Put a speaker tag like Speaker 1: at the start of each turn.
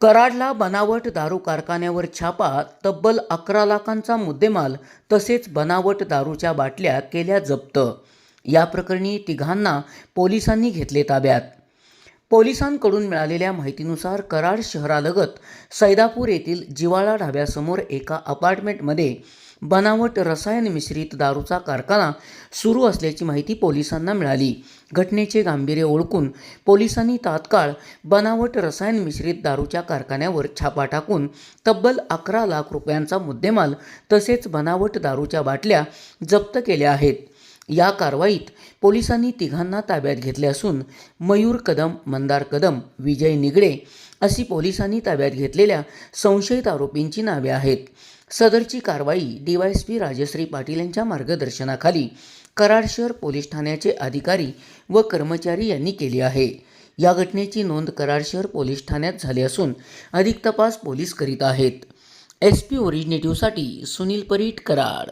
Speaker 1: कराडला बनावट दारू कारखान्यावर छापा तब्बल अकरा लाखांचा मुद्देमाल तसेच बनावट दारूच्या बाटल्या केल्या जप्त. या प्रकरणी तिघांना पोलिसांनी घेतले ताब्यात. पोलिसांकडून मिळालेल्या माहितीनुसार कराड शहरालगत सैदापूर येथील जिवाळा ढाब्यासमोर एका अपार्टमेंटमध्ये बनावट रसायन मिश्रित दारूचा कारखाना सुरू असल्याची माहिती पोलिसांना मिळाली. घटनेचे गांभीर्य ओळखून पोलिसांनी तात्काळ बनावट रसायन मिश्रित दारूच्या कारखान्यावर छापा टाकून तब्बल अकरा लाख रुपयांचा मुद्देमाल तसेच बनावट दारूच्या बाटल्या जप्त केल्या आहेत. या कारवाईत पोलिसांनी तिघांना ताब्यात घेतले असून मयूर कदम मंदार कदम विजय निगडे अशी पोलिसांनी ताब्यात घेतलेल्या संशयित आरोपींची नावे आहेत. सदरची कारवाई डीवायएसपी राजश्री पाटील यांच्या मार्गदर्शनाखाली कराड शहर पोलीस ठाण्याचे अधिकारी व कर्मचारी यांनी केली आहे. या घटनेची नोंद कराड शहर पोलीस ठाण्यात झाली असून अधिक तपास पोलीस करीत आहेत. एस पी ओरिजिनेटिव्हसाठी सुनील परीट कराड.